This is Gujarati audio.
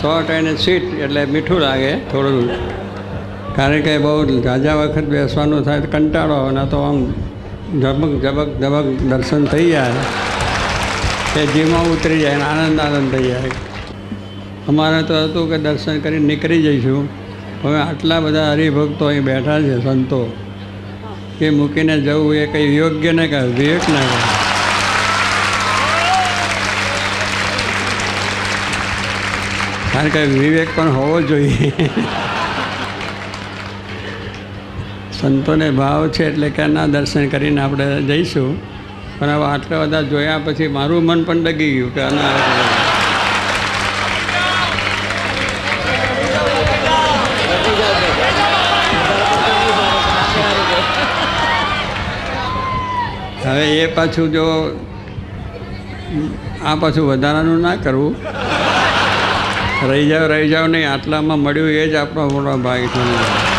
શોર્ટ અને સ્વીટ એટલે મીઠું લાગે થોડું. કારણ કે બહુ ઝાઝા વખત બેસવાનું થાય કંટાળો આવે, ના તો આમ ઝબક ઝબક ઝબક દર્શન થઈ જાય. એ જીમાં ઉતરી જાય આનંદ આનંદ થઈ જાય. અમારે તો હતું કે દર્શન કરીને નીકળી જઈશું. હવે આટલા બધા હરિભક્તો અહીં બેઠા છે, સંતો. એ મૂકીને જવું એ કંઈ યોગ્ય ન કહે વિવેક ન કહે કારણ કે વિવેક પણ હોવો જોઈએ. સંતોને ભાવ છે એટલે કે ના દર્શન કરીને આપણે જઈશું. પણ હવે આટલા બધા જોયા પછી મારું મન પણ ડગી ગયું કે આના હવે એ પાછું જો આ પાછું વધારાનું ના કરવું. રહી જાવ રહી જાઓ નહીં આટલામાં મળ્યું એ જ આપણો મોટો ભાગ છે.